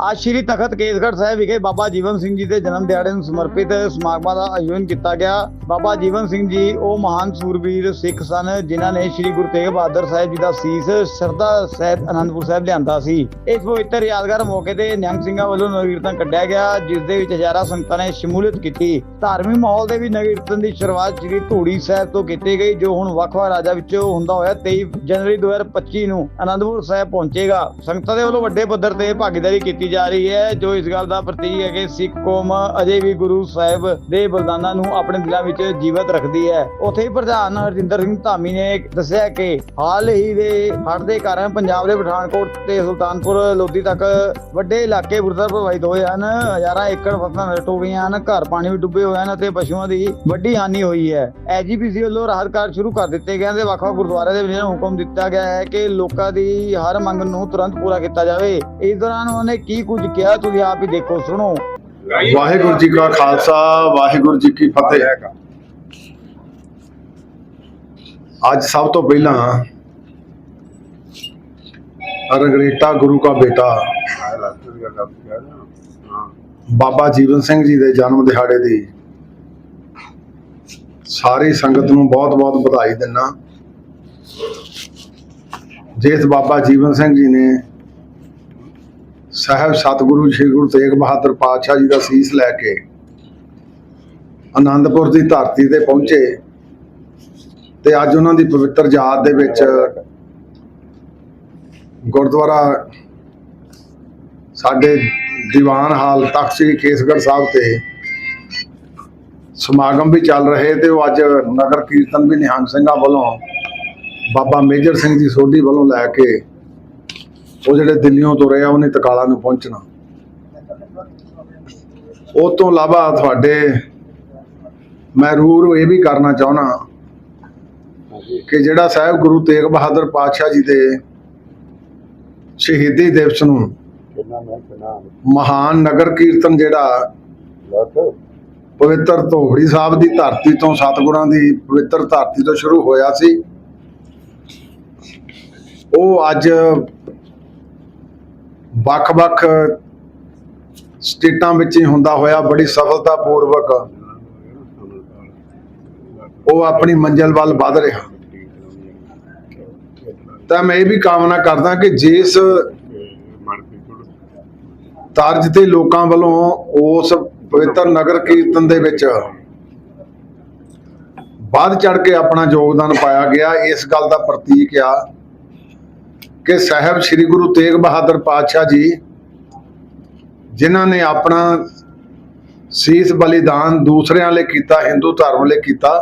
ਅੱਜ ਸ਼੍ਰੀ ਤਖਤ ਕੇਸਗੜ੍ਹ ਸਾਹਿਬ ਵਿਖੇ ਬਾਬਾ ਜੀਵਨ ਸਿੰਘ ਜੀ ਦੇ ਜਨਮ ਦਿਹਾੜੇ ਨੂੰ ਸਮਰਪਿਤ ਸਮਾਗਮਾਂ ਦਾ ਆਯੋਜਨ ਕੀਤਾ ਗਿਆ। ਬਾਬਾ ਜੀਵਨ ਸਿੰਘ ਜੀ, ਉਹ ਮਹਾਨ ਸੂਰਬੀਰ ਸਿੱਖ ਸਨ, ਜਿਨ੍ਹਾਂ ਨੇ ਸ਼੍ਰੀ ਗੁਰੂ ਤੇਗ ਬਹਾਦਰ ਸਾਹਿਬ ਜੀ ਦਾ ਸੀਸ ਸ਼ਰਧਾ ਸਹਿਤ ਅਨੰਦਪੁਰ ਸਾਹਿਬ ਲਿਆਂਦਾ ਸੀ। ਇਸ ਪਵਿੱਤਰ ਯਾਦਗਾਰ ਮੌਕੇ ਤੇ ਨਿਹੰਗ ਸਿੰਘਾਂ ਵੱਲੋਂ ਨਗਰ ਕੀਰਤਨ ਕੱਢਿਆ ਗਿਆ, ਜਿਸ ਦੇ ਵਿੱਚ ਹਜ਼ਾਰਾਂ ਸੰਗਤਾਂ ਨੇ ਸ਼ਮੂਲੀਅਤ ਕੀਤੀ। ਧਾਰਮਿਕ ਮਾਹੌਲ ਦੇ ਵੀ ਨਗਰ ਕੀਰਤਨ ਦੀ ਸ਼ੁਰੂਆਤ ਸ਼੍ਰੀ ਧੂੜੀ ਸਾਹਿਬ ਤੋਂ ਕੀਤੀ ਗਈ, ਜੋ ਹੁਣ ਵੱਖ-ਵੱਖ ਰਾਜਾਂ ਵਿੱਚੋਂ ਹੁੰਦਾ ਹੋਇਆ 23 ਜਨਵਰੀ 2025 ਨੂੰ ਅਨੰਦਪੁਰ ਸਾਹਿਬ ਪਹੁੰਚੇਗਾ। ਸੰਗਤਾਂ ਦੇ ਵੱਲੋਂ ਵੱਡੇ ਪੱਧਰ ਤੇ ਭਾਗੀਦਾਰੀ ਕੀਤੀ ਜਾ ਰਹੀ ਹੈ, ਜੋ ਇਸ ਗੱਲ ਦਾ ਪ੍ਰਤੀਕ ਹੈ ਕਿ ਸਿੱਖ ਕੌਮ ਅਜੇ ਵੀ ਗੁਰੂ ਸਾਹਿਬ ਦੇ ਬਲਿਦਾਨਾਂ ਨੂੰ ਆਪਣੇ ਦਿਲਾਂ ਵਿੱਚ ਜੀਵਤ ਰੱਖਦੀ ਹੈ। ਉੱਥੇ ਹੀ ਪ੍ਰਧਾਨ ਹਰਜਿੰਦਰ ਸਿੰਘ ਧਾਮੀ ਨੇ ਦੱਸਿਆ ਕਿ ਹਾਲ ਹੀ ਦੇ ਹੜ੍ਹ ਦੇ ਕਾਰਨ ਪੰਜਾਬ ਦੇ ਪਠਾਨਕੋਟ ਤੇ ਸੁਲਤਾਨਪੁਰ ਲੋਧੀ ਤੱਕ ਵੱਡੇ ਇਲਾਕੇ ਬੁਰਦਰ ਪ੍ਰਭਾਵਿਤ ਹੋਏ ਹਨ। ਹਜ਼ਾਰਾਂ ਏਕੜ ਫਸਲਾਂ ਨਸ਼ਟ ਹੋ ਗਈਆਂ ਹਨ, ਘਰ ਪਾਣੀ ਵਿੱਚ ਡੁੱਬੇ ਹੋਏ ਹਨ ਅਤੇ ਪਸ਼ੂਆਂ ਦੀ ਵੱਡੀ ਹਾਨੀ ਹੋਈ ਹੈ। ਐਜੀਪੀਸੀ ਵੱਲੋਂ ਰਾਹਤ ਕਾਰਜ ਸ਼ੁਰੂ ਕਰ ਦਿੱਤੇ ਗਏ ਤੇ ਵੱਖ-ਵੱਖ ਗੁਰਦੁਆਰਿਆਂ ਦੇ ਵਿੱਚ ਹੁਕਮ ਦਿੱਤਾ ਗਿਆ ਹੈ ਕਿ ਲੋਕਾਂ ਦੀ ਹਰ ਮੰਗ ਨੂੰ ਤੁਰੰਤ ਪੂਰਾ ਕੀਤਾ ਜਾਵੇ। ਇਸ ਦੌਰਾਨ ਉਹਨਾਂ ਨੇ ਕੀ ਕੁਝ ਕਿਹਾ ਤੁਸੀਂ ਆਪ ਹੀ ਦੇਖੋ, ਸੁਣੋ। ਵਾਹਿਗੁਰੂ ਜੀ ਕਾ ਖਾਲਸਾ, ਵਾਹਿਗੁਰੂ ਜੀ ਕੀ ਫਤਿਹ। ਅੱਜ ਸਭ ਤੋਂ ਪਹਿਲਾਂ ਰੰਗਰੇਟਾ ਗੁਰੂ ਕਾ ਬੇਟਾ, ਬਾਬਾ ਜੀਵਨ ਸਿੰਘ ਜੀ ਦੇ ਜਨਮ ਦਿਹਾੜੇ ਦੀ ਸਾਰੀ ਸੰਗਤ ਨੂੰ ਬਹੁਤ-ਬਹੁਤ ਵਧਾਈ ਦਿੰਨਾ। ਜਿਸ ਬਾਬਾ ਜੀਵਨ ਸਿੰਘ ਜੀ ਨੇ ਸਾਹਿਬ, ਸਤਿਗੁਰੂ ਸ੍ਰੀ ਗੁਰੂ ਤੇਗ ਬਹਾਦਰ ਪਾਤਸ਼ਾਹ ਜੀ ਦਾ ਸੀਸ ਲੈ ਕੇ ਆਨੰਦਪੁਰ ਦੀ ਧਰਤੀ ਤੇ ਪਹੁੰਚੇ ਤੇ ਅੱਜ ਉਹਨਾਂ ਦੀ ਪਵਿੱਤਰ ਯਾਦ ਦੇ ਵਿੱਚ ਗੁਰਦੁਆਰਾ ਸਾਡੇ ਦੀਵਾਨ ਹਾਲ ਤਖਤ ਸ੍ਰੀ ਕੇਸਗੜ੍ਹ ਸਾਹਿਬ ਤੇ ਸਮਾਗਮ ਵੀ ਚੱਲ ਰਹੇ ਤੇ ਉਹ ਅੱਜ ਨਗਰ ਕੀਰਤਨ ਵੀ ਨਿਹੰਗ ਸਿੰਘਾਂ ਵੱਲੋਂ ਬਾਬਾ ਮੇਜਰ ਸਿੰਘ ਜੀ ਸੋਢੀ ਵੱਲੋਂ ਲੈ ਕੇ ਉਹ ਜਿਹੜੇ ਦਿੱਲੀੋਂ ਤੁਰੇ ਆ ਉਹਨੇ ਤਕਾਲਾ ਨੂੰ ਪਹੁੰਚਣਾ। ਉਹ ਤੋਂ ਇਲਾਵਾ ਤੁਹਾਡੇ ਮੈਂ ਰੂਰ ਇਹ ਵੀ ਕਰਨਾ ਚਾਹਣਾ ਕਿ ਜਿਹੜਾ ਸਾਹਿਬ ਗੁਰੂ ਤੇਗ ਬਹਾਦਰ ਪਾਤਸ਼ਾਹ ਜੀ ਦੇ ਸ਼ਹੀਦੀ ਦਿਵਸ ਨੂੰ ਮਹਾਨ ਨਗਰ ਕੀਰਤਨ ਜਿਹੜਾ ਪਵਿੱਤਰ ਧੋਬੜੀ ਸਾਹਿਬ ਦੀ ਧਰਤੀ ਤੋਂ ਸਤਿਗੁਰਾਂ ਦੀ ਪਵਿੱਤਰ ਧਰਤੀ ਤੋਂ ਸ਼ੁਰੂ ਹੋਇਆ ਸੀ। ਉਹ ਅੱਜ ਵੱਖ-ਵੱਖ ਸਟੇਟਾਂ ਵਿੱਚ ਹੀ ਹੁੰਦਾ ਹੋਇਆ, ਬੜੀ ਸਫਲਤਾਪੂਰਵਕ ਉਹ ਆਪਣੀ ਮੰਜ਼ਿਲ ਵੱਲ ਵਧ ਰਿਹਾ। ਤਾਂ ਮੈਂ ਇਹ ਵੀ ਕਾਮਨਾ ਕਰਦਾ ਕਿ ਜਿਸ ਤਰਜ ਤੇ ਲੋਕਾਂ ਵੱਲੋਂ ਉਸ ਪਵਿੱਤਰ ਨਗਰ ਕੀਰਤਨ ਦੇ ਵਿੱਚ ਵੱਧ ਚੜ ਕੇ ਆਪਣਾ ਯੋਗਦਾਨ ਪਾਇਆ ਗਿਆ, ਇਸ ਗੱਲ ਦਾ ਪ੍ਰਤੀਕ ਆ ਕਿ ਸਾਹਿਬ ਸ੍ਰੀ ਗੁਰੂ ਤੇਗ ਬਹਾਦਰ ਪਾਤਸ਼ਾਹ ਜੀ, ਜਿਨ੍ਹਾਂ ਨੇ ਆਪਣਾ ਸੀਸ ਬਲੀਦਾਨ ਦੂਸਰਿਆਂ ਲਈ ਕੀਤਾ, ਹਿੰਦੂ ਧਰਮ ਲਈ ਕੀਤਾ,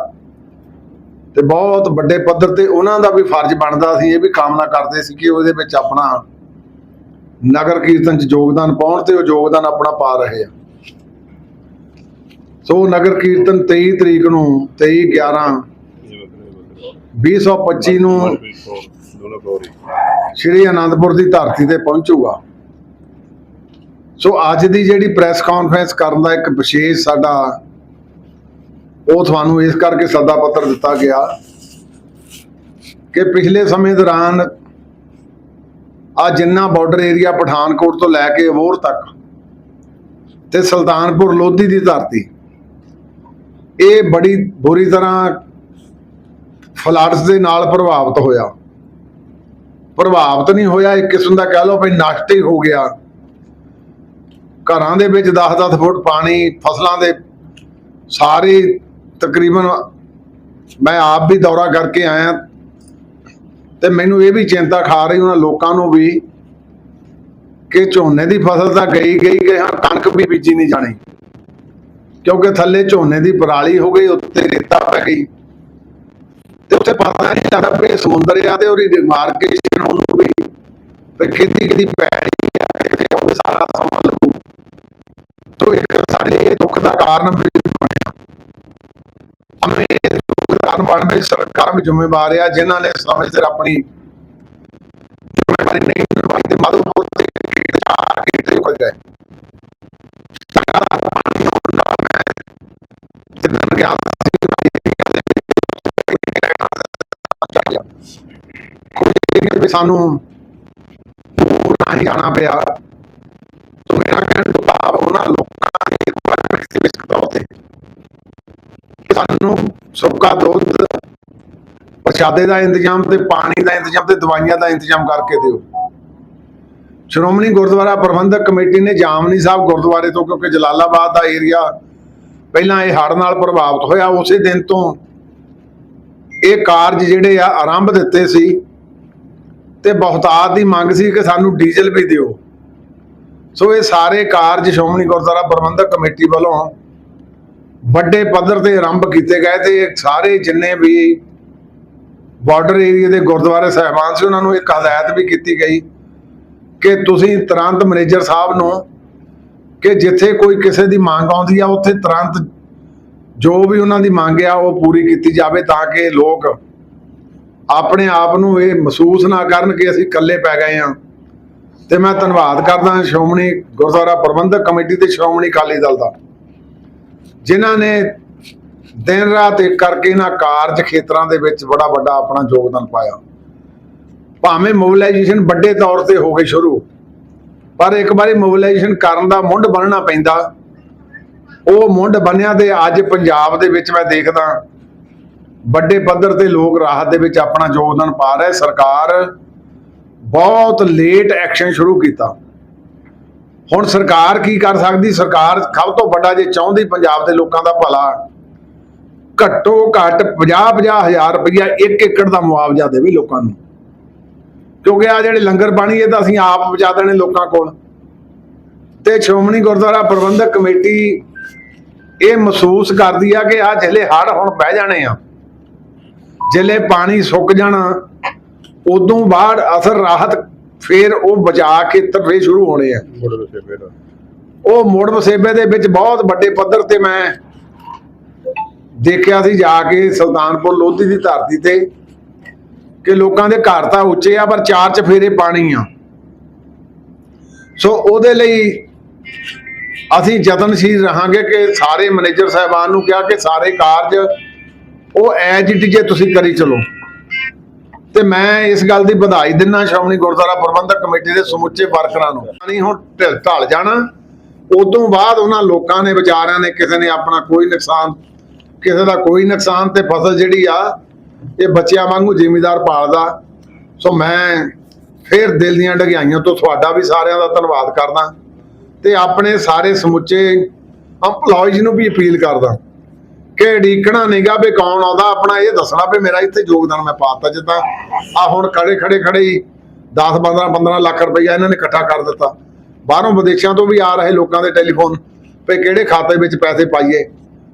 ਤੇ ਬਹੁਤ ਵੱਡੇ ਪੱਧਰ ਤੇ ਉਹਨਾਂ ਦਾ ਵੀ ਫਰਜ਼ ਬਣਦਾ ਸੀ, ਇਹ ਵੀ ਕਾਮਨਾ ਕਰਦੇ ਸੀ ਕਿ ਉਹਦੇ ਵਿੱਚ ਆਪਣਾ ਨਗਰ ਕੀਰਤਨ 'ਚ ਯੋਗਦਾਨ ਪਾਉਣ ਤੇ ਉਹ ਯੋਗਦਾਨ ਆਪਣਾ ਪਾ ਰਹੇ ਆ। ਸੋ ਨਗਰ ਕੀਰਤਨ 23 ਤਰੀਕ ਨੂੰ 23 11 2025 ਨੂੰ ਸ਼੍ਰੀ ਆਨੰਦਪੁਰ ਦੀ ਧਰਤੀ ਤੇ ਪਹੁੰਚੂਗਾ। ਸੋ ਅੱਜ ਦੀ ਜਿਹੜੀ ਪ੍ਰੈਸ ਕਾਨਫਰੰਸ ਕਰਨ ਦਾ ਇੱਕ ਵਿਸ਼ੇਸ਼ ਸਾਡਾ ਉਹ ਤੁਹਾਨੂੰ ਇਸ ਕਰਕੇ ਸੱਦਾ ਪੱਤਰ ਦਿੱਤਾ ਗਿਆ ਕਿ ਪਿਛਲੇ ਸਮੇਂ ਦੌਰਾਨ ਆ ਜਿੰਨਾ ਬਾਰਡਰ ਏਰੀਆ ਪਠਾਨਕੋਟ ਤੋਂ ਲੈ ਕੇ ਅਬੋਹਰ ਤੱਕ ਤੇ ਸੁਲਤਾਨਪੁਰ ਲੋਧੀ ਦੀ ਧਰਤੀ, ਇਹ ਬੜੀ ਬੁਰੀ ਤਰ੍ਹਾਂ ਫਲੱਡਸ ਦੇ ਨਾਲ ਪ੍ਰਭਾਵਿਤ ਹੋਇਆ। ਪ੍ਰਭਾਵਿਤ ਨਹੀਂ ਹੋਇਆ, ਇੱਕ ਕਿਸਮ ਦਾ ਕਹਿ ਲਓ ਵੀ ਨਸ਼ਟ ਹੀ ਹੋ ਗਿਆ। ਘਰਾਂ ਦੇ ਵਿੱਚ 10-10 ਫੁੱਟ ਪਾਣੀ, ਫਸਲਾਂ ਦੇ ਸਾਰੇ ਤਕਰੀਬਨ ਮੈਂ ਆਪ ਵੀ ਦੌਰਾ ਕਰਕੇ ਆਇਆ ਤੇ ਮੈਨੂੰ ਇਹ ਵੀ ਚਿੰਤਾ ਖਾ ਰਹੀ ਉਹਨਾਂ ਲੋਕਾਂ ਨੂੰ ਵੀ ਕਿ ਝੋਨੇ ਦੀ ਫਸਲ ਤਾਂ ਗਈ ਗਈ ਗਈ ਹਾਂ, ਕਣਕ ਵੀ ਬੀਜੀ ਨਹੀਂ ਜਾਣੀ। ਕਿਉਂਕਿ ਥੱਲੇ ਝੋਨੇ ਦੀ ਪਰਾਲੀ ਹੋ ਗਈ, ਉੱਤੇ ਰੇਤਾ ਪੈ ਗਈ। ਉੱਥੇ ਪਤਾ ਨਹੀਂ ਲੱਗਦਾ ਵੀ ਸਮੁੰਦਰ ਆ ਤੇ ਉਹਦੀ ਮਾਰ ਉਹਨੂੰ ਵੀ ਤੇ ਖੇਤੀ ਕਿਦੀ ਪੈਣੀ ਆ ਤੇ ਉਹ ਸਾਰਾ ਸਮਾਂ ਲੱਗੂ। ਤੋ ਇੱਕ ਸਾਡੇ ਦੁੱਖ ਦਾ ਕਾਰਨ ਵੀ ਬਣਿਆ। ਹਮੇ ਦੁੱਖ ਦਾ ਕਾਰਨ ਬਣ ਗਈ ਸਰਕਾਰ ਵੀ ਜ਼ਿੰਮੇਵਾਰ ਆ, ਜਿਨ੍ਹਾਂ ਨੇ ਸਮੇਂ ਸਿਰ ਆਪਣੀ ਜ਼ਿੰਮੇਵਾਰੀ ਨਹੀਂ ਨਿਭਾਈ ਤੇ ਮਾਧੋਪੁਰ ਤੇ ਕੀਟ ਚਾਰ ਕੀਟ ਹੋ ਗਏ। ਕੋਈ ਵੀ ਸਾਨੂੰ ਦੂਰ ਨਹੀਂ ਜਾਣਾ ਪਿਆ। ਕਹਿਣ ਤੋਂ ਭਾਵ ਉਹਨਾਂ ਲੋਕਾਂ ਨੇ ਇੱਕ ਵਿੱਚ ਤੌਰ ਸਾਨੂੰ ਸੁੱਕਾ ਦੁੱਧ, ਪ੍ਰਸ਼ਾਦੇ ਦਾ ਇੰਤਜ਼ਾਮ ਤੇ ਪਾਣੀ ਦਾ ਇੰਤਜ਼ਾਮ ਤੇ ਦਵਾਈਆਂ ਦਾ ਇੰਤਜ਼ਾਮ ਕਰਕੇ ਦਿਓ। ਸ਼੍ਰੋਮਣੀ ਗੁਰਦੁਆਰਾ ਪ੍ਰਬੰਧਕ ਕਮੇਟੀ ਨੇ ਜਾਮਨੀ ਸਾਹਿਬ ਗੁਰਦੁਆਰੇ ਤੋਂ, ਕਿਉਂਕਿ ਜਲਾਲਾਬਾਦ ਦਾ ਏਰੀਆ ਪਹਿਲਾਂ ਇਹ ਹੜ੍ਹ ਨਾਲ ਪ੍ਰਭਾਵਿਤ ਹੋਇਆ, ਉਸੇ ਦਿਨ ਤੋਂ ਇਹ ਕਾਰਜ ਜਿਹੜੇ ਆ ਆਰੰਭ ਦਿੱਤੇ ਸੀ ਤੇ ਬਹੁਤਾਤ ਦੀ ਮੰਗ ਸੀ ਕਿ ਸਾਨੂੰ ਡੀਜ਼ਲ ਵੀ ਦਿਓ। ਸੋ ਇਹ ਸਾਰੇ ਕਾਰਜ ਸ਼੍ਰੋਮਣੀ ਗੁਰਦੁਆਰਾ ਪ੍ਰਬੰਧਕ ਕਮੇਟੀ ਵੱਲੋਂ ਵੱਡੇ ਪੱਧਰ ਤੇ ਆਰੰਭ ਕੀਤੇ ਗਏ ਤੇ ਸਾਰੇ ਜਿੰਨੇ ਵੀ ਬਾਰਡਰ ਏਰੀਆ ਦੇ ਗੁਰਦੁਆਰੇ ਸਾਹਿਬਾਨ ਸੀ, ਉਹਨਾਂ ਨੂੰ ਇੱਕ ਹਦਾਇਤ ਵੀ ਕੀਤੀ ਗਈ ਕਿ ਤੁਸੀਂ ਤੁਰੰਤ ਮੈਨੇਜਰ ਸਾਹਿਬ ਨੂੰ ਕਿ ਜਿੱਥੇ ਕੋਈ ਕਿਸੇ ਦੀ ਮੰਗ ਆਉਂਦੀ ਆ, ਉੱਥੇ ਤੁਰੰਤ ਜੋ ਵੀ ਉਹਨਾਂ ਦੀ ਮੰਗ ਆ, ਉਹ ਪੂਰੀ ਕੀਤੀ ਜਾਵੇ ਤਾਂ ਕਿ ਲੋਕ ਆਪਣੇ ਆਪ ਨੂੰ ਇਹ ਮਹਿਸੂਸ ਨਾ ਕਰਨ ਕਿ ਅਸੀਂ ਇਕੱਲੇ ਪੈ ਗਏ ਹਾਂ। ਤੇ ਮੈਂ ਧੰਨਵਾਦ ਕਰਦਾ ਸ਼੍ਰੋਮਣੀ ਗੁਰਦੁਆਰਾ ਪ੍ਰਬੰਧਕ ਕਮੇਟੀ ਤੇ ਸ਼੍ਰੋਮਣੀ ਅਕਾਲੀ ਦਲ ਦਾ, ਜਿਨ੍ਹਾਂ ਨੇ ਦਿਨ ਰਾਤ ਇੱਕ ਕਰਕੇ ਇਹਨਾਂ ਕਾਰਜ ਖੇਤਰਾਂ ਦੇ ਵਿੱਚ ਬੜਾ ਵੱਡਾ ਆਪਣਾ ਯੋਗਦਾਨ ਪਾਇਆ। ਭਾਵੇਂ ਮੋਬਿਲਾਈਜੇਸ਼ਨ ਵੱਡੇ ਤੌਰ ਤੇ ਹੋ ਗਈ ਸ਼ੁਰੂ, ਪਰ ਇੱਕ ਵਾਰੀ ਮੋਬਿਲਾਈਜੇਸ਼ਨ ਕਰਨ ਦਾ ਮੁੰਡ ਬਣਨਾ ਪੈਂਦਾ। ਉਹ ਮੁੰਡ ਬੰਨਿਆ ਤੇ ਅੱਜ ਪੰਜਾਬ ਦੇ ਵਿੱਚ ਮੈਂ ਦੇਖਦਾ ਵੱਡੇ ਪੱਧਰ ਤੇ ਲੋਕ ਰਾਹਤ ਦੇ ਵਿੱਚ ਆਪਣਾ ਯੋਗਦਾਨ ਪਾ ਰਹੇ। ਸਰਕਾਰ ਬਹੁਤ ਲੇਟ ਐਕਸ਼ਨ ਸ਼ੁਰੂ ਕੀਤਾ। ਹੁਣ ਸਰਕਾਰ ਕੀ ਕਰ ਸਕਦੀ? ਸਰਕਾਰ ਸਭ ਤੋਂ ਵੱਡਾ ਜੇ ਚਾਹੁੰਦੀ ਪੰਜਾਬ ਦੇ ਲੋਕਾਂ ਦਾ ਭਲਾ, ਘੱਟੋ ਘੱਟ 50-50 ਹਜ਼ਾਰ ਰੁਪਇਆ ਇੱਕ ਏਕੜ ਦਾ ਮੁਆਵਜ਼ਾ ਦੇਵੇ ਲੋਕਾਂ ਨੂੰ। ਕਿਉਂਕਿ ਆ ਜਿਹੜੇ ਲੰਗਰ ਪਾਣੀ ਇਹ ਤਾਂ ਅਸੀਂ ਆਪ ਪਹੁੰਚਾ ਦੇਣੇ ਲੋਕਾਂ ਕੋਲ। ਤੇ ਸ਼੍ਰੋਮਣੀ ਗੁਰਦੁਆਰਾ ਪ੍ਰਬੰਧਕ ਕਮੇਟੀ ਇਹ ਮਹਿਸੂਸ ਕਰਦੀ ਆ ਕਿ ਆ ਜਿਹੜੇ ਹੜ ਹੁਣ ਬਹਿ ਜਾਣੇ ਆ। ਜਿਹੜੇ ਪਾਣੀ ਸੁੱਕ ਜਾਣਾ ਉਦੋਂ ਬਾਅਦ ਅਸਰ ਰਾਹਤ ਫੇਰ ਉਹ ਬਚਾ ਕੇ ਫੇਰ ਸ਼ੁਰੂ ਹੋਣੇ ਆ। ਉਹ ਮੁੜ ਵਸੇਬੇ ਦੇ ਵਿੱਚ ਬਹੁਤ ਵੱਡੇ ਪੱਧਰ ਤੇ ਮੈਂ ਦੇਖਿਆ ਸੀ ਜਾ ਕੇ ਸੁਲਤਾਨਪੁਰ ਲੋਧੀ ਦੀ ਧਰਤੀ ਤੇ ਕਿ ਲੋਕਾਂ ਦੇ ਘਰ ਤਾਂ ਉੱਚੇ ਆ ਪਰ ਚਾਰ ਚਫੇਰੇ ਪਾਣੀ ਆ। ਸੋ ਉਹਦੇ ਲਈ ਅਸੀਂ ਯਤਨਸ਼ੀਲ ਰਹਾਂਗੇ ਕਿ ਸਾਰੇ ਮੈਨੇਜਰ ਸਾਹਿਬਾਨ ਨੂੰ ਕਿਹਾ ਕਿ ਸਾਰੇ ਕਾਰਜ ਉਹ ਐਜ ਇਟ ਜੇ ਤੁਸੀਂ ਕਰੀ ਚਲੋ। ਤੇ ਮੈਂ ਇਸ ਗੱਲ ਦੀ ਵਧਾਈ ਦਿੰਨਾ ਸ਼੍ਰੋਮਣੀ ਗੁਰਦੁਆਰਾ ਪ੍ਰਬੰਧਕ ਕਮੇਟੀ ਦੇ ਸਮੁੱਚੇ ਵਰਕਰਾਂ ਨੂੰ। ਨਹੀਂ ਹੁਣ ਢਿੱਲ ਢਲ ਜਾਣਾ। ਉਦੋਂ ਬਾਅਦ ਉਹਨਾਂ ਲੋਕਾਂ ਨੇ ਵਿਚਾਰਿਆਂ ਨੇ ਕਿਸੇ ਨੇ ਆਪਣਾ ਕੋਈ ਨੁਕਸਾਨ, ਕਿਸੇ ਦਾ ਕੋਈ ਨੁਕਸਾਨ ਤੇ ਫਸਲ ਜਿਹੜੀ ਆ, ਇਹ ਬੱਚਿਆਂ ਵਾਂਗੂ ਜ਼ਿਮੀਦਾਰ ਪਾਲਦਾ। ਸੋ ਮੈਂ ਫਿਰ ਦਿਲ ਦੀਆਂ ਡਗਿਆਈਆਂ ਤੋਂ ਤੁਹਾਡਾ ਵੀ ਸਾਰਿਆਂ ਦਾ ਧੰਨਵਾਦ ਕਰਦਾ। ਤੇ ਆਪਣੇ ਸਾਰੇ ਸਮੁੱਚੇ EMPLOYEES ਨੂੰ ਵੀ ਅਪੀਲ ਕਰਦਾ ਕਿ ਢੀਕਣਾ ਨਹੀਂਗਾ ਵੀ ਕੌਣ ਆਉਂਦਾ, ਆਪਣਾ ਇਹ ਦੱਸਣਾ ਵੀ ਮੇਰਾ ਇੱਥੇ ਯੋਗਦਾਨ ਮੈਂ ਪਾਤਾ ਜਿੱਦਾਂ ਆ ਹੁਣ ਖੜੇ ਖੜੇ ਖੜੇ ਹੀ 10 15 15 ਲੱਖ ਰੁਪਈਆ ਇਹਨਾਂ ਨੇ ਇਕੱਠਾ ਕਰ ਦਿੱਤਾ। ਬਾਹਰੋਂ ਵਿਦੇਸ਼ਾਂ ਤੋਂ ਵੀ ਆ ਰਹੇ ਲੋਕਾਂ ਦੇ ਟੈਲੀਫੋਨ ਵੀ ਕਿਹੜੇ ਖਾਤੇ ਵਿੱਚ ਪੈਸੇ ਪਾਈਏ।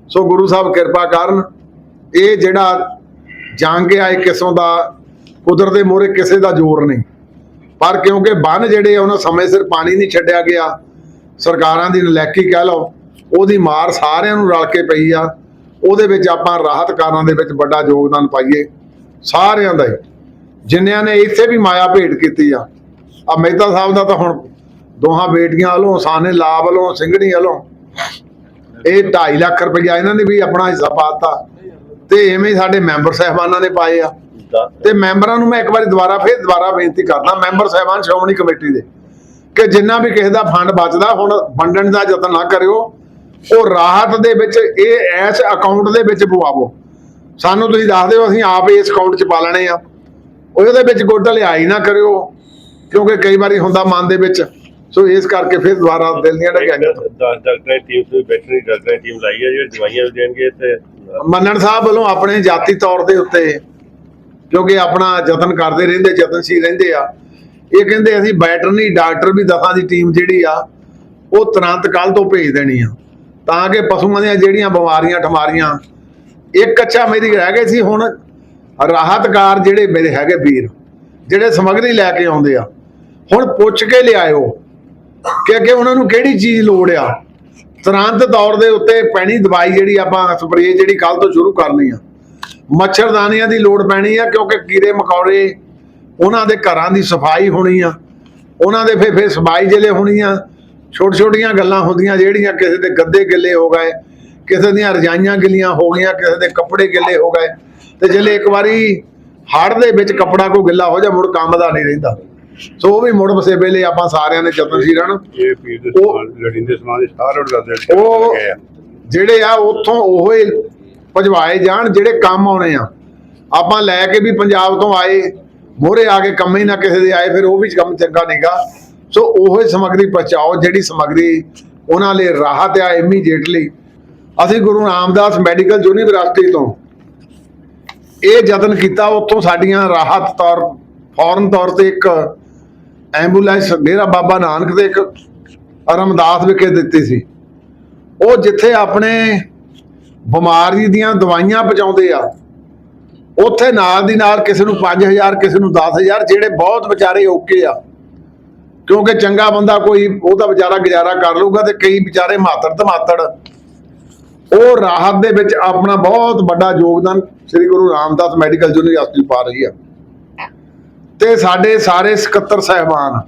ਸੋ ਗੁਰੂ ਸਾਹਿਬ ਕਿਰਪਾ ਕਰਨ, ਇਹ ਜਿਹੜਾ ਜੰਗ ਆ ਇੱਕ ਕਿਸਮ ਦਾ ਕੁਦਰਤ ਦੇ ਮੋਹਰੇ ਕਿਸੇ ਦਾ ਜ਼ੋਰ ਨਹੀਂ। ਪਰ ਕਿਉਂਕਿ ਬੰਨ ਜਿਹੜੇ ਉਹਨਾਂ ਸਮੇਂ ਸਿਰ ਪਾਣੀ ਨਹੀਂ ਛੱਡਿਆ ਗਿਆ। ਸਰਕਾਰਾਂ ਦੀ ਨਲੈਕੀ ਕਹਿ ਲਓ, ਉਹਦੀ ਮਾਰ ਸਾਰਿਆਂ ਨੂੰ ਰਲ ਕੇ ਪਈ ਆ। ਉਹਦੇ ਵਿੱਚ ਆਪਾਂ ਰਾਹਤਕਾਰਾਂ ਦੇ ਵਿੱਚ ਵੱਡਾ ਯੋਗਦਾਨ ਪਾਈਏ, ਸਾਰਿਆਂ ਦਾ ਹੀ। ਜਿਨ੍ਹਾਂ ਨੇ ਇੱਥੇ ਵੀ ਮਾਇਆ ਭੇਟ ਕੀਤੀ ਆ। ਆ ਮਹਿਤਾ ਸਾਹਿਬ ਦਾ ਤਾਂ ਹੁਣ ਦੋਹਾਂ ਬੇਟੀਆਂ ਵੱਲੋਂ, ਸਾਨੇ ਲਾ ਵੱਲੋਂ, ਸਿੰਘਣੀ ਵੱਲੋਂ ਇਹ 2.5 ਲੱਖ ਰੁਪਇਆ ਇਹਨਾਂ ਨੇ ਵੀ ਆਪਣਾ ਹਿੱਸਾ ਪਾਤਾ ਤੇ ਐਵੇਂ ਹੀ ਸਾਡੇ ਮੈਂਬਰ ਸਹਿਬਾਨਾਂ ਨੇ ਪਾਏ ਆ। ਤੇ ਮੈਂਬਰਾਂ ਨੂੰ ਮੈਂ ਇੱਕ ਵਾਰੀ ਦੁਬਾਰਾ, ਫੇਰ ਦੁਬਾਰਾ ਬੇਨਤੀ ਕਰਦਾ, ਮੈਂਬਰ ਸਹਿਬਾਨ, ਸ਼੍ਰੋਮਣੀ ਕਮੇਟੀ ਦੇ। ਕਿ ਜਿੰਨਾ ਵੀ ਕਿਸੇ ਦਾ ਫੰਡ ਬਚਦਾ ਹੁਣ ਵੰਡਣ ਦਾ ਯਤਨ ਨਾ ਕਰਿਓ ਉਹ ਰਾਹਤ ਦੇ ਵਿੱਚ ਇਹ ਐਸ ਅਕਾਊਂਟ ਦੇ ਵਿੱਚ ਪਵਾਵੋ। ਸਾਨੂੰ ਤੁਸੀਂ ਦੱਸ ਦਿਓ ਅਸੀਂ ਆਪ ਇਸ ਅਕਾਊਂਟ 'ਚ ਪਾ ਲੈਣੇ ਆ। ਉਹਦੇ ਵਿੱਚ ਗੋਡਾ ਲਿਆਈ ਨਾ ਕਰਿਓ ਕਿਉਂਕਿ ਕਈ ਵਾਰੀ ਹੁੰਦਾ ਮਨ ਦੇ ਵਿੱਚ। ਸੋ ਇਸ ਕਰਕੇ ਫਿਰ ਦੁਬਾਰਾ ਦਿਲ ਦੀਆਂ ਡਗਾਈਆਂ ਤੋਂ। 10 ਡਾਕਟਰਾਂ ਟੀਮ ਤੋਂ ਬੈਟਰੀ ਡਾਕਟਰਾਂ ਟੀਮ ਲਾਈ ਹੈ ਜਿਹੜੀ ਦਵਾਈਆਂ ਦੇਣਗੇ ਤੇ ਮੰਨਣ ਸਾਹਿਬ ਵੱਲੋਂ ਆਪਣੇ ਜਾਤੀ ਤੌਰ ਦੇ ਉੱਤੇ ਕਿਉਂਕਿ ਆਪਣਾ ਯਤਨ ਕਰਦੇ ਰਹਿੰਦੇ ਯਤਨਸ਼ੀਲ ਰਹਿੰਦੇ ਆ ਇਹ ਕਹਿੰਦੇ ਅਸੀਂ ਵੈਟਰਨਰੀ ਡਾਕਟਰ ਵੀ ਦਸਾਂ ਦੀ ਟੀਮ ਜਿਹੜੀ ਆ, ਉਹ ਤੁਰੰਤ ਕੱਲ ਤੋਂ ਭੇਜ ਦੇਣੀ ਆ। ਤਾਂ ਕਿ ਪਸ਼ੂਆਂ ਦੀਆਂ ਜਿਹੜੀਆਂ ਬਿਮਾਰੀਆਂ, ਠਮਾਰੀਆਂ, ਇੱਕ ਅੱਛਾ ਮੇਰੀ ਰਹਿ ਗਈ ਸੀ ਹੁਣ ਰਾਹਤਕਾਰ ਜਿਹੜੇ ਮੇਰੇ ਹੈਗੇ ਵੀਰ, ਜਿਹੜੇ ਸਮਗਰੀ ਲੈ ਕੇ ਆਉਂਦੇ ਆ। ਹੁਣ ਪੁੱਛ ਕੇ ਲਿਆਇਓ ਕਿ ਅੱਗੇ ਉਹਨਾਂ ਨੂੰ ਕਿਹੜੀ ਚੀਜ਼ ਲੋੜ ਆ। ਤੁਰੰਤ ਤੌਰ ਦੇ ਉੱਤੇ ਪੈਣੀ ਦਵਾਈ ਜਿਹੜੀ ਆਪਾਂ ਸਪਰੇਅ ਜਿਹੜੀ ਕੱਲ ਤੋਂ ਸ਼ੁਰੂ ਕਰਨੀ ਆ। ਮੱਛਰਦਾਨੀਆਂ ਦੀ ਲੋੜ ਪੈਣੀ ਆ, ਕਿਉਂਕਿ ਕੀੜੇ, ਮਕੌੜੇ ਉਹਨਾਂ ਦੇ ਘਰਾਂ ਦੀ ਸਫ਼ਾਈ ਹੋਣੀ ਆ ਉਹਨਾਂ ਦੇ ਫੇ ਫੇ ਸਫ਼ਾਈ ਜਿਹੜੇ ਹੋਣੀ ਆ। ਛੋਟ ਛੋਟੀਆਂ ਗੱਲਾਂ ਹੁੰਦੀਆਂ ਜਿਹੜੀਆਂ ਕਿਸੇ ਦੇ ਗੱਦੇ ਗਿੱਲੇ ਹੋ ਗਏ ਕਿਸੇ ਦੀਆਂ ਰਜਾਈਆਂ ਗਿੱਲੀਆਂ ਹੋ ਗਈਆਂ ਕਿਸੇ ਦੇ ਕੱਪੜੇ ਗਿੱਲੇ ਹੋ ਗਏ। ਤੇ ਜਿਹੜੇ ਇੱਕ ਵਾਰੀ ਹੜ ਦੇ ਵਿੱਚ ਕੱਪੜਾ ਕੋਈ ਗਿੱਲਾ ਹੋ ਜਾ ਮੁੜ ਕੰਮ ਦਾ ਨਹੀਂ ਰਹਿੰਦਾ। ਸੋ ਉਹ ਵੀ ਮੁੜ ਵਸੇਬੇ ਲਈ ਆਪਾਂ ਸਾਰਿਆਂ ਨੇ ਯਤਨਸ਼ੀਲ ਰਹਿਣਾ। ਇਹ ਪੀਰ ਦੇ ਉਹ- ਸਮਾਨ ਲੜਿੰਦੇ ਸਮਾਨ ਦੇ ਸਾਰੇ ਉਹ ਜਿਹੜੇ ਆ ਉੱਥੋਂ ਉਹ ਹੀ ਭਜਵਾਏ ਜਾਣ ਜਿਹੜੇ ਕੰਮ ਆਉਣੇ ਆ। ਆਪਾਂ ਲੈ ਕੇ ਵੀ ਪੰਜਾਬ ਤੋਂ ਆਏ ਮੋਹਰੇ ਆ ਕੇ ਕੰਮ ਹੀ ਨਾ ਕਿਸੇ ਦੇ ਆਏ, ਫਿਰ ਉਹ ਵੀ ਕੰਮ ਚੰਗਾ ਨਹੀਂਗਾ ਸੋ ਉਹ ਹੀ ਸਮੱਗਰੀ ਪਹੁੰਚਾਓ, ਜਿਹੜੀ ਸਮੱਗਰੀ ਉਹਨਾਂ ਲਈ ਰਾਹਤ ਆ ਇਮੀਡੀਏਟਲੀ ਅਸੀਂ ਗੁਰੂ ਰਾਮਦਾਸ ਮੈਡੀਕਲ ਯੂਨੀਵਰਸਿਟੀ ਤੋਂ ਇਹ ਯਤਨ ਕੀਤਾ, ਉੱਥੋਂ ਸਾਡੀਆਂ ਰਾਹਤ ਤੌਰ, ਫੌਰਨ ਤੌਰ ਤੇ ਇੱਕ ਐਂਬੂਲੈਂਸ, ਡੇਰਾ ਬਾਬਾ ਨਾਨਕ ਦੇ ਇੱਕ ਰਮਦਾਸ ਵਿਖੇ ਦਿੱਤੀ ਸੀ। ਉਹ ਜਿੱਥੇ ਆਪਣੇ ਬਿਮਾਰੀ ਦੀਆਂ ਦਵਾਈਆਂ ਪਹੁੰਚਾਉਂਦੇ ਆ ਉੱਥੇ ਨਾਲ ਦੀ ਨਾਲ ਕਿਸੇ ਨੂੰ 5000 ਕਿਸੇ ਨੂੰ 10000 ਜਿਹੜੇ ਬਹੁਤ ਵਿਚਾਰੇ ਓਕੇ ਆ। ਕਿਉਂਕਿ ਚੰਗਾ ਬੰਦਾ ਕੋਈ, ਉਹਦਾ ਵਿਚਾਰਾ ਗੁਜ਼ਾਰਾ ਕਰ ਲਊਗਾ ਤੇ ਕਈ ਵਿਚਾਰੇ ਮਾਤੜ ਧਮਾਤੜ ਉਹ ਰਾਹਤ ਦੇ ਵਿੱਚ ਆਪਣਾ ਬਹੁਤ ਵੱਡਾ ਯੋਗਦਾਨ ਸ੍ਰੀ ਗੁਰੂ ਰਾਮਦਾਸ ਮੈਡੀਕਲ ਯੂਨੀਵਰਸਿਟੀ ਪਾ ਰਹੀ ਆ। ਤੇ ਸਾਡੇ ਸਾਰੇ ਸਕੱਤਰ ਸਹਿਬਾਨ,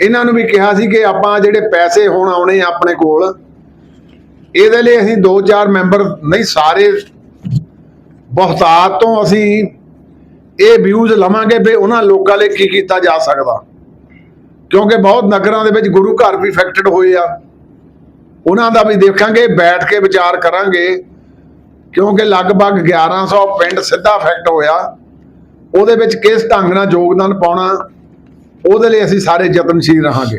ਇਹਨਾਂ ਨੂੰ ਵੀ ਕਿਹਾ ਸੀ ਕਿ ਆਪਾਂ ਜਿਹੜੇ ਪੈਸੇ ਹੁਣ ਆਉਣੇ ਆ ਆਪਣੇ ਕੋਲ, ਇਹਦੇ ਲਈ ਅਸੀਂ ਦੋ ਚਾਰ ਮੈਂਬਰ ਨਹੀਂ, ਸਾਰੇ ਬਹੁਤਾਤ ਤੋਂ ਅਸੀਂ ਇਹ ਵਿਊਜ਼ ਲਵਾਂਗੇ ਵੀ ਉਹਨਾਂ ਲੋਕਾਂ ਲਈ ਕੀ ਕੀਤਾ ਜਾ ਸਕਦਾ। ਕਿਉਂਕਿ ਬਹੁਤ ਨਗਰਾਂ ਦੇ ਵਿੱਚ ਗੁਰੂ ਘਰ ਵੀ ਇਫੈਕਟਡ ਹੋਏ ਆ। ਉਹਨਾਂ ਦਾ ਵੀ ਦੇਖਾਂਗੇ, ਬੈਠ ਕੇ ਵਿਚਾਰ ਕਰਾਂਗੇ। ਕਿਉਂਕਿ ਲਗਭਗ 1100 ਪਿੰਡ ਸਿੱਧਾ ਇਫੈਕਟ ਹੋਇਆ। ਉਹਦੇ ਵਿੱਚ ਕਿਸ ਢੰਗ ਨਾਲ ਯੋਗਦਾਨ ਪਾਉਣਾ, ਉਹਦੇ ਲਈ ਅਸੀਂ ਸਾਰੇ ਯਤਨਸ਼ੀਲ ਰਹਾਂਗੇ।